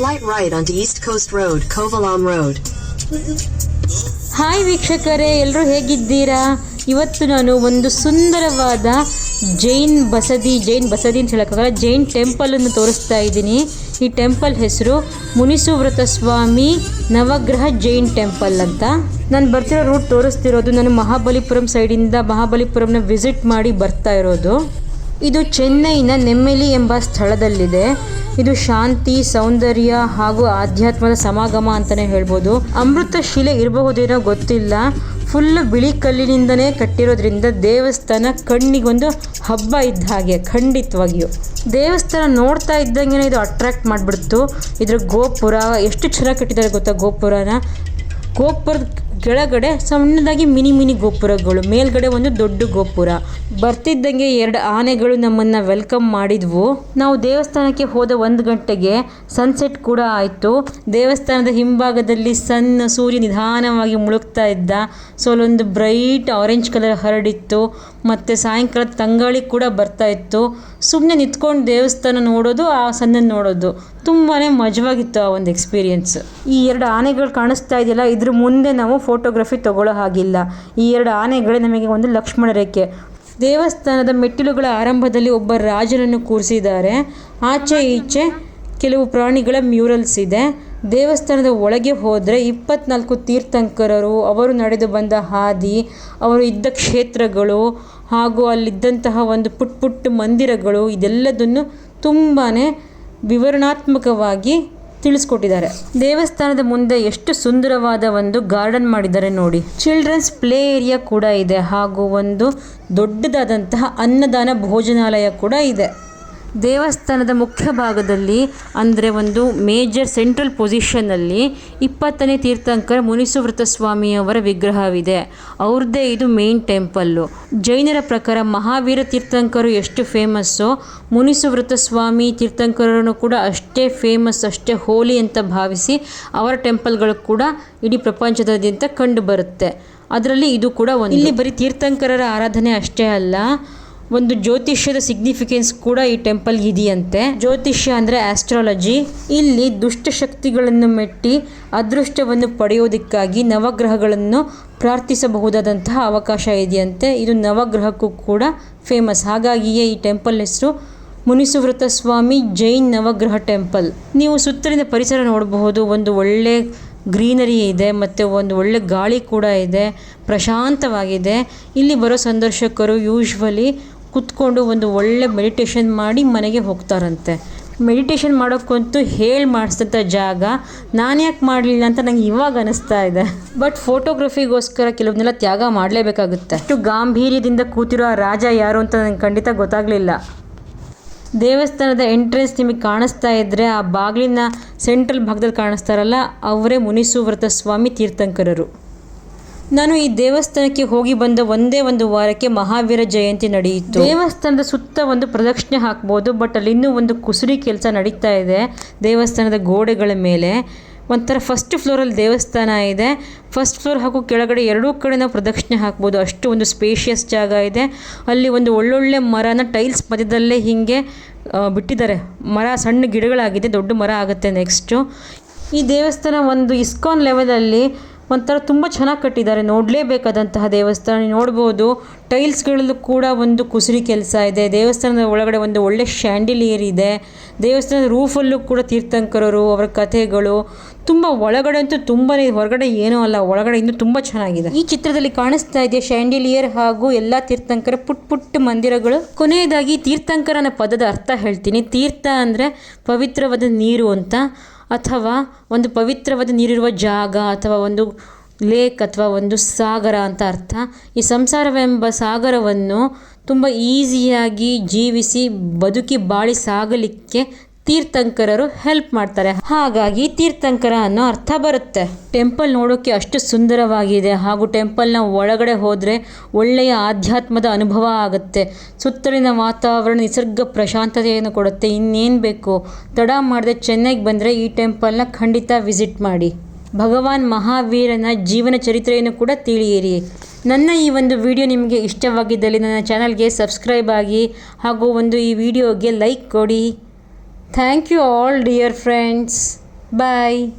slight right on East Coast Road Kovalam road hi ವೀಕ್ಷಕರೇ ಎಲ್ಲರೂ ಹೇಗಿದ್ದೀರಾ? ಇವತ್ತು ನಾನು ಒಂದು ಸುಂದರವಾದ ಜೈನ್ ಬಸದಿ ಜೈನ್ ಬಸದಿ ಅಂತ ಹೇಳೋಕ್ಕಾಗಲ್ಲ, ಜೈನ್ ಟೆಂಪಲನ್ನು ತೋರಿಸ್ತಾ ಇದ್ದೀನಿ. ಈ ಟೆಂಪಲ್ ಹೆಸರು ಮುನಿಸುವ್ರತ ಸ್ವಾಮಿ ನವಗ್ರಹ ಜೈನ್ ಟೆಂಪಲ್ ಅಂತ. ನಾನು ಬರ್ತಿರೋ ರೂಟ್ ತೋರಿಸ್ತಿರೋದು ನಾನು ಮಹಾಬಲಿಪುರಂ ಸೈಡಿಂದ ಮಹಾಬಲಿಪುರಂನ ವಿಸಿಟ್ ಮಾಡಿ ಬರ್ತಾ ಇರೋದು. ಇದು ಚೆನ್ನೈನ ನೆಮ್ಮೆಲಿ ಎಂಬ ಸ್ಥಳದಲ್ಲಿದೆ. ಇದು ಶಾಂತಿ, ಸೌಂದರ್ಯ ಹಾಗೂ ಆಧ್ಯಾತ್ಮದ ಸಮಾಗಮ ಅಂತಲೇ ಹೇಳ್ಬೋದು. ಅಮೃತ ಶಿಲೆ ಇರಬಹುದೇನೋ ಗೊತ್ತಿಲ್ಲ. ಫುಲ್ ಬಿಳಿ ಕಲ್ಲಿನಿಂದನೇ ಕಟ್ಟಿರೋದ್ರಿಂದ ದೇವಸ್ಥಾನ ಕಣ್ಣಿಗೊಂದು ಹಬ್ಬ ಇದ್ದ ಹಾಗೆ, ಖಂಡಿತವಾಗಿಯೂ. ದೇವಸ್ಥಾನ ನೋಡ್ತಾ ಇದ್ದಂಗೆ ಇದು ಅಟ್ರಾಕ್ಟ್ ಮಾಡಿಬಿಡ್ತು. ಇದ್ರ ಗೋಪುರ, ಎಷ್ಟು ಚೆನ್ನಾಗಿ ಕಟ್ಟಿದ್ದಾರೆ ಗೊತ್ತಾ ಗೋಪುರನ? ಗೋಪುರದ ಕೆಳಗಡೆ ಸಣ್ಣದಾಗಿ ಮಿನಿ ಮಿನಿ ಗೋಪುರಗಳು, ಮೇಲ್ಗಡೆ ಒಂದು ದೊಡ್ಡ ಗೋಪುರ. ಬರ್ತಿದ್ದಂಗೆ ಎರಡು ಆನೆಗಳು ನಮ್ಮನ್ನ ವೆಲ್ಕಮ್ ಮಾಡಿದ್ವು. ನಾವು ದೇವಸ್ಥಾನಕ್ಕೆ ಹೋದ ಒಂದು ಗಂಟೆಗೆ ಸನ್ಸೆಟ್ ಕೂಡ ಆಯಿತು. ದೇವಸ್ಥಾನದ ಹಿಂಭಾಗದಲ್ಲಿ ಸಣ್ಣ ಸೂರ್ಯ ನಿಧಾನವಾಗಿ ಮುಳುಗ್ತಾ ಇದ್ದ. ಸೊ ಅಲ್ಲೊಂದು ಬ್ರೈಟ್ ಆರೆಂಜ್ ಕಲರ್ ಹರಡಿತ್ತು. ಮತ್ತು ಸಾಯಂಕಾಲ ತಂಗಾಳಿ ಕೂಡ ಬರ್ತಾ ಇತ್ತು. ಸುಮ್ಮನೆ ನಿಂತ್ಕೊಂಡು ದೇವಸ್ಥಾನ ನೋಡೋದು, ಆ ಸನ್ನೆ ನೋಡೋದು. ತುಂಬಾ ಮಜವಾಗಿತ್ತು ಆ ಒಂದು ಎಕ್ಸ್ಪೀರಿಯನ್ಸ್ ಈ ಎರಡು ಆನೆಗಳು ಕಾಣಿಸ್ತಾ ಇದೆಯಲ್ಲ, ಇದ್ರ ಮುಂದೆ ನಾವು ಫೋಟೋಗ್ರಫಿ ತಗೊಳ್ಳೋ ಹಾಗಿಲ್ಲ. ಈ ಎರಡು ಆನೆಗಳೇ ನಮಗೆ ಒಂದು ಲಕ್ಷ್ಮಣ ರೇಖೆ. ದೇವಸ್ಥಾನದ ಮೆಟ್ಟಿಲುಗಳ ಆರಂಭದಲ್ಲಿ ಒಬ್ಬ ರಾಜನನ್ನು ಕೂರಿಸಿದ್ದಾರೆ. ಆಚೆ ಈಚೆ ಕೆಲವು ಪ್ರಾಣಿಗಳ ಮ್ಯೂರಲ್ಸ್ ಇದೆ. ದೇವಸ್ಥಾನದ ಒಳಗೆ ಹೋದರೆ ಇಪ್ಪತ್ನಾಲ್ಕು ತೀರ್ಥಂಕರರು, ಅವರು ನಡೆದು ಬಂದ ಹಾದಿ, ಅವರು ಇದ್ದ ಕ್ಷೇತ್ರಗಳು ಹಾಗೂ ಅಲ್ಲಿದ್ದಂತಹ ಒಂದು ಪುಟ್ಟ ಪುಟ್ಟ ಮಂದಿರಗಳು, ಇದೆಲ್ಲದನ್ನು ತುಂಬಾ ವಿವರಣಾತ್ಮಕವಾಗಿ ತಿಳಿಸ್ಕೊಟ್ಟಿದ್ದಾರೆ. ದೇವಸ್ಥಾನದ ಮುಂದೆ ಎಷ್ಟು ಸುಂದರವಾದ ಒಂದು ಗಾರ್ಡನ್ ಮಾಡಿದ್ದಾರೆ ನೋಡಿ. ಚಿಲ್ಡ್ರನ್ಸ್ ಪ್ಲೇ ಏರಿಯಾ ಕೂಡ ಇದೆ ಹಾಗೂ ಒಂದು ದೊಡ್ಡದಾದಂತಹ ಅನ್ನದಾನ ಭೋಜನಾಲಯ ಕೂಡ ಇದೆ. ದೇವಸ್ಥಾನದ ಮುಖ್ಯ ಭಾಗದಲ್ಲಿ, ಅಂದರೆ ಒಂದು ಮೇಜರ್ ಸೆಂಟ್ರಲ್ ಪೊಸಿಷನ್ನಲ್ಲಿ ಇಪ್ಪತ್ತನೇ ತೀರ್ಥಂಕರ ಮುನಿಸುವೃತ ಸ್ವಾಮಿಯವರ ವಿಗ್ರಹವಿದೆ. ಅವ್ರದ್ದೇ ಇದು ಮೇನ್ ಟೆಂಪಲ್ಲು ಜೈನರ ಪ್ರಕಾರ ಮಹಾವೀರ ತೀರ್ಥಂಕರು ಎಷ್ಟು ಫೇಮಸ್ಸೋ ಮುನಿಸುವೃತ ಸ್ವಾಮಿ ತೀರ್ಥಂಕರನ್ನು ಕೂಡ ಅಷ್ಟೇ ಫೇಮಸ್ ಅಷ್ಟೇ ಹೋಲಿ ಅಂತ ಭಾವಿಸಿ ಅವರ ಟೆಂಪಲ್ಗಳು ಕೂಡ ಇಡೀ ಪ್ರಪಂಚದಾದ್ಯಂತ ಕಂಡು ಬರುತ್ತೆ. ಅದರಲ್ಲಿ ಇದು ಕೂಡ ಒಂದು. ಇಲ್ಲಿ ಬರೀ ತೀರ್ಥಂಕರರ ಆರಾಧನೆ ಅಷ್ಟೇ ಅಲ್ಲ ಒಂದು ಜ್ಯೋತಿಷ್ಯದ ಸಿಗ್ನಿಫಿಕೆನ್ಸ್ ಕೂಡ ಈ ಟೆಂಪಲ್ ಇದೆಯಂತೆ. ಜ್ಯೋತಿಷ್ಯ ಅಂದರೆ ಆಸ್ಟ್ರಾಲಜಿ ಇಲ್ಲಿ ದುಷ್ಟಶಕ್ತಿಗಳನ್ನು ಮೆಟ್ಟಿ ಅದೃಷ್ಟವನ್ನು ಪಡೆಯೋದಕ್ಕಾಗಿ ನವಗ್ರಹಗಳನ್ನು ಪ್ರಾರ್ಥಿಸಬಹುದಾದಂತಹ ಅವಕಾಶ ಇದೆಯಂತೆ. ಇದು ನವಗ್ರಹಕ್ಕೂ ಕೂಡ ಫೇಮಸ್ ಹಾಗಾಗಿಯೇ ಈ ಟೆಂಪಲ್ ಹೆಸರು ಮುನಿಸುವೃತ ಸ್ವಾಮಿ ಜೈನ್ ನವಗ್ರಹ ಟೆಂಪಲ್ ನೀವು ಸುತ್ತಲಿನ ಪರಿಸರ ನೋಡಬಹುದು. ಒಂದು ಒಳ್ಳೆ ಗ್ರೀನರಿ ಇದೆ, ಮತ್ತು ಒಂದು ಒಳ್ಳೆ ಗಾಳಿ ಕೂಡ ಇದೆ, ಪ್ರಶಾಂತವಾಗಿದೆ. ಇಲ್ಲಿ ಬರೋ ಸಂದರ್ಶಕರು ಯೂಶ್ವಲಿ ಕುತ್ಕೊಂಡು ಒಂದು ಒಳ್ಳೆ ಮೆಡಿಟೇಷನ್ ಮಾಡಿ ಮನೆಗೆ ಹೋಗ್ತಾರಂತೆ. ಮೆಡಿಟೇಷನ್ ಮಾಡೋಕ್ಕಂತೂ ಹೇಳಿ ಮಾಡಿಸಿದಂಥ ಜಾಗ, ನಾನು ಯಾಕೆ ಮಾಡಲಿಲ್ಲ ಅಂತ ನಂಗೆ ಇವಾಗ ಅನಿಸ್ತಾ ಇದೆ. ಬಟ್ ಫೋಟೋಗ್ರಫಿಗೋಸ್ಕರ ಕೆಲವನ್ನೆಲ್ಲ ತ್ಯಾಗ ಮಾಡಲೇಬೇಕಾಗುತ್ತೆ. ಅಷ್ಟು ಗಾಂಭೀರ್ಯದಿಂದ ಕೂತಿರೋ ಆ ರಾಜ ಯಾರು ಅಂತ ನಂಗೆ ಖಂಡಿತ ಗೊತ್ತಾಗಲಿಲ್ಲ. ದೇವಸ್ಥಾನದ ಎಂಟ್ರೆನ್ಸ್ ನಿಮಗೆ ಕಾಣಿಸ್ತಾ ಇದ್ದರೆ ಆ ಬಾಗಿಲಿನ ಸೆಂಟ್ರಲ್ ಭಾಗದಲ್ಲಿ ಕಾಣಿಸ್ತಾರಲ್ಲ, ಅವರೇ ಮುನಿಸುವ್ರತ ಸ್ವಾಮಿ ತೀರ್ಥಂಕರರು. ನಾನು ಈ ದೇವಸ್ಥಾನಕ್ಕೆ ಹೋಗಿ ಬಂದ ಒಂದೇ ಒಂದು ವಾರಕ್ಕೆ ಮಹಾವೀರ ಜಯಂತಿ ನಡೆಯಿತು. ದೇವಸ್ಥಾನದ ಸುತ್ತ ಒಂದು ಪ್ರದಕ್ಷಿಣೆ ಹಾಕ್ಬೋದು, ಬಟ್ ಅಲ್ಲಿ ಇನ್ನೂ ಒಂದು ಕುಸುರಿ ಕೆಲಸ ನಡೀತಾ ಇದೆ ದೇವಸ್ಥಾನದ ಗೋಡೆಗಳ ಮೇಲೆ. ಒಂಥರ ಫಸ್ಟ್ ಫ್ಲೋರಲ್ಲಿ ದೇವಸ್ಥಾನ ಇದೆ. ಫಸ್ಟ್ ಫ್ಲೋರ್ ಹಾಗೂ ಕೆಳಗಡೆ ಎರಡೂ ಕಡೆ ನಾವು ಪ್ರದಕ್ಷಿಣೆ ಹಾಕ್ಬೋದು. ಅಷ್ಟು ಒಂದು ಸ್ಪೇಷಿಯಸ್ ಜಾಗ ಇದೆ. ಅಲ್ಲಿ ಒಂದು ಒಳ್ಳೊಳ್ಳೆ ಮರನ ಟೈಲ್ಸ್ ಮಧ್ಯದಲ್ಲೇ ಹೀಗೆ ಬಿಟ್ಟಿದ್ದಾರೆ. ಮರ, ಸಣ್ಣ ಗಿಡಗಳಾಗಿದೆ. ದೊಡ್ಡ ಮರ ಆಗುತ್ತೆ ನೆಕ್ಸ್ಟು ಈ ದೇವಸ್ಥಾನ ಒಂದು ಇಸ್ಕಾನ್ ಲೆವೆಲಲ್ಲಿ ಒಂಥರ ತುಂಬ ಚೆನ್ನಾಗಿ ಕಟ್ಟಿದ್ದಾರೆ. ನೋಡಲೇಬೇಕಾದಂತಹ ದೇವಸ್ಥಾನ ನೋಡ್ಬೋದು. ಟೈಲ್ಸ್ಗಳಲ್ಲೂ ಕೂಡ ಒಂದು ಕುಸುರಿ ಕೆಲಸ ಇದೆ. ದೇವಸ್ಥಾನದ ಒಳಗಡೆ ಒಂದು ಒಳ್ಳೆ ಶ್ಯಾಂಡಿಲಿಯರ್ ಇದೆ. ದೇವಸ್ಥಾನದ ರೂಫಲ್ಲೂ ಕೂಡ ತೀರ್ಥಂಕರರು, ಅವರ ಕಥೆಗಳು ತುಂಬ ಒಳಗಡೆ ಅಂತೂ ತುಂಬಾ ಹೊರಗಡೆ ಏನೂ ಅಲ್ಲ, ಒಳಗಡೆ ಇನ್ನೂ ತುಂಬ ಚೆನ್ನಾಗಿದೆ. ಈ ಚಿತ್ರದಲ್ಲಿ ಕಾಣಿಸ್ತಾ ಇದೆ ಶ್ಯಾಂಡಿಲಿಯರ್ ಹಾಗೂ ಎಲ್ಲ ತೀರ್ಥಂಕರ ಪುಟ್ ಪುಟ್ಟ ಮಂದಿರಗಳು. ಕೊನೆಯದಾಗಿ ತೀರ್ಥಂಕರನ ಪದದ ಅರ್ಥ ಹೇಳ್ತೀನಿ. ತೀರ್ಥ ಅಂದರೆ ಪವಿತ್ರವಾದ ನೀರು ಅಂತ. ಅಥವಾ ಒಂದು ಪವಿತ್ರವಾದ ನೀರಿರುವ ಜಾಗ ಅಥವಾ ಒಂದು ಲೇಕ್ ಅಥವಾ ಒಂದು ಸಾಗರ ಅಂತ ಅರ್ಥ. ಈ ಸಂಸಾರವೆಂಬ ಸಾಗರವನ್ನು ತುಂಬ ಈಸಿಯಾಗಿ ಜೀವಿಸಿ ಬದುಕಿ ಬಾಳಿ ಸಾಗಲಿಕ್ಕೆ ತೀರ್ಥಂಕರರು ಹೆಲ್ಪ್ ಮಾಡ್ತಾರೆ. ಹಾಗಾಗಿ ತೀರ್ಥಂಕರ ಅನ್ನೋ ಅರ್ಥ ಬರುತ್ತೆ. ಟೆಂಪಲ್ ನೋಡೋಕೆ ಅಷ್ಟು ಸುಂದರವಾಗಿದೆ ಹಾಗೂ ಟೆಂಪಲ್ನ ಒಳಗಡೆ ಹೋದರೆ ಒಳ್ಳೆಯ ಆಧ್ಯಾತ್ಮದ ಅನುಭವ ಆಗುತ್ತೆ. ಸುತ್ತಲಿನ ವಾತಾವರಣ, ನಿಸರ್ಗ ಪ್ರಶಾಂತತೆಯನ್ನು ಕೊಡುತ್ತೆ. ಇನ್ನೇನು ಬೇಕು? ತಡ ಮಾಡದೆ ಚೆನ್ನೈಗೆ ಬಂದರೆ ಈ ಟೆಂಪಲ್ನ ಖಂಡಿತ ವಿಸಿಟ್ ಮಾಡಿ. ಭಗವಾನ್ ಮಹಾವೀರನ ಜೀವನ ಚರಿತ್ರೆಯನ್ನು ಕೂಡ ತಿಳಿಯಿರಿ. ನನ್ನ ಈ ಒಂದು ವಿಡಿಯೋ ನಿಮಗೆ ಇಷ್ಟವಾಗಿದ್ದಲ್ಲಿ ನನ್ನ ಚಾನಲ್ಗೆ ಸಬ್ಸ್ಕ್ರೈಬ್ ಆಗಿ ಹಾಗೂ ಒಂದು ಈ ವಿಡಿಯೋಗೆ ಲೈಕ್ ಕೊಡಿ. Thank you all, dear friends. Bye.